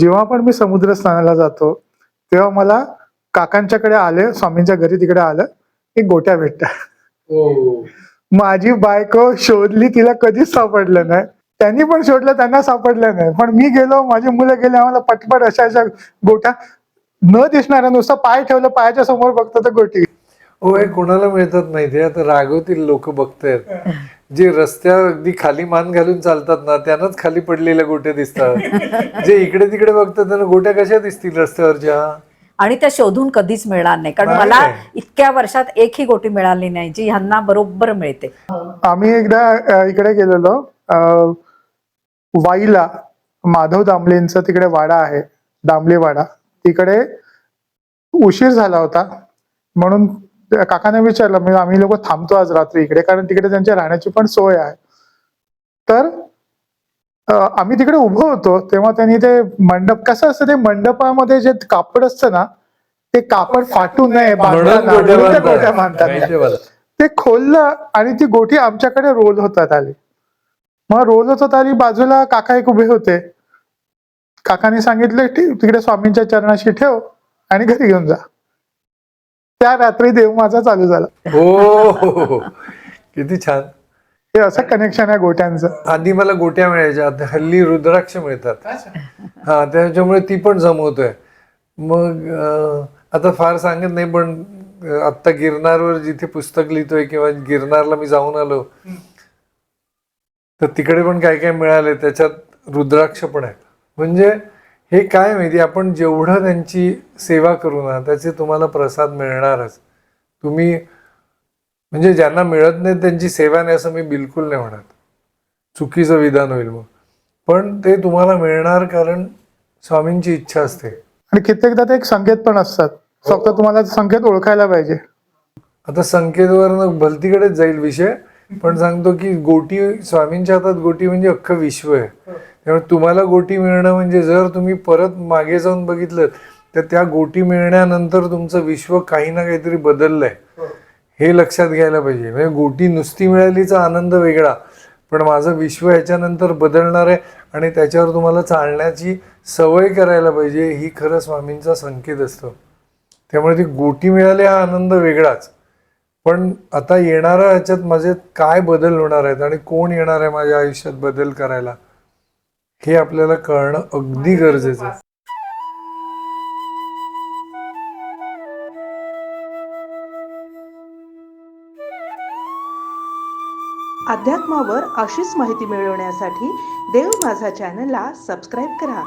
जेव्हा पण मी समुद्र स्नानाला जातो तेव्हा मला काकांच्याकडे आले स्वामींच्या घरी तिकडे आलं एक गोट्या भेटत्या हो. माझी बायको शोधली तिला कधीच सापडलं नाही. त्यांनी पण शोधलं त्यांना सापडलं नाही. पण मी गेलो माझी मुलं गेले आम्हाला पटपट अशा अशा गोट्या न दिसणाऱ्या नुसतं पाय ठेवलं पायाच्या समोर बघतो तर गोटी. हो हे कोणाला मिळतात माहितीये? आता रागवतील लोक बघतायत. जे रस्त्यावर अगदी खाली मान घालून चालतात ना त्यांनाच खाली पडलेल्या गोट्या दिसतात. जे इकडे तिकडे बघतात त्यांना गोट्या कशा दिसतील रस्त्यावरच्या? आणि त्या शोधून कधीच मिळणार नाही. कारण मला. इतक्या वर्षात एकही गोटी मिळाली नाही जी ह्यांना बरोबर मिळते. आम्ही एकदा अ, इकडे गेलेलो. अ, वाईला माधव दामलेंचा तिकडे वाडा आहे दामले वाडा तिकडे उशीर झाला होता. म्हणून काकाने विचारलं म्हणजे आम्ही लोक थांबतो आज रात्री इकडे कारण तिकडे त्यांच्या राहण्याची पण सोय आहे. तर आम्ही तिकडे उभं होतो तेव्हा त्यांनी ते मंडप कसं असतं ते मंडपामध्ये जे कापड असतं ना ते कापड फाटू नये गोट्या बांधतात. ते खोललं आणि ती गोटी आमच्याकडे रोल होतात आली. मग रोल होतात आली बाजूला काका एक उभे होते. काकाने सांगितलं "ठी- तिकडे स्वामींच्या चरणाशी ठेव आणि घरी घेऊन जा. त्या रात्री देव माझा चालू झाला. हो हो, हो. किती छान. हे असं कनेक्शन आहे गोट्यांचं. आधी मला गोट्या मिळायच्या आता हल्ली रुद्राक्ष मिळतात. हा त्याच्यामुळे ती पण जमवतोय. मग आता फार सांगत नाही पण आत्ता गिरनारवर जिथे पुस्तक लिहितोय किंवा गिरनारला मी जाऊन आलो तर तिकडे पण काय काय मिळाले त्याच्यात रुद्राक्ष पण आहेत म्हणजे हे काय माहिती आपण जेवढं त्यांची सेवा करू ना त्याचे तुम्हाला प्रसाद मिळणारच. तुम्ही म्हणजे ज्यांना मिळत नाही त्यांची सेवा नाही असं मी बिलकुल नाही म्हणत. चुकीचं विधान होईल मग. पण ते तुम्हाला मिळणार कारण स्वामींची इच्छा असते. आणि कित्येकदा ते एक संकेत पण असतात. फक्त तुम्हाला ते संकेत ओळखायला पाहिजे. आता संकेतवर भलतीकडेच जाईल विषय. पण सांगतो की गोटी स्वामींच्या हातात गोटी म्हणजे अख्खं विश्व आहे. त्यामुळे तुम्हाला गोटी मिळणं म्हणजे जर तुम्ही परत मागे जाऊन बघितलं तर त्या गोटी मिळण्यानंतर तुमचं विश्व काही ना काहीतरी बदललंय. हे लक्षात घ्यायला पाहिजे. म्हणजे गोटी नुसती मिळालीचा आनंद वेगळा पण माझं विश्व ह्याच्यानंतर बदलणार आहे आणि त्याच्यावर तुम्हाला चालण्याची सवय करायला पाहिजे ही खरं स्वामींचा संकेत असतो. त्यामुळे ती गोटी मिळाली हा आनंद वेगळाच. पण आता येणाऱ्या ह्याच्यात माझे काय बदल होणार आहेत आणि कोण येणार आहे माझ्या आयुष्यात बदल करायला हे आपल्याला कळणं अगदी गरजेचं आहे. अध्यात्मावर अशीच माहिती मिळवण्यासाठी देव माझा चॅनलला सबस्क्राईब करा.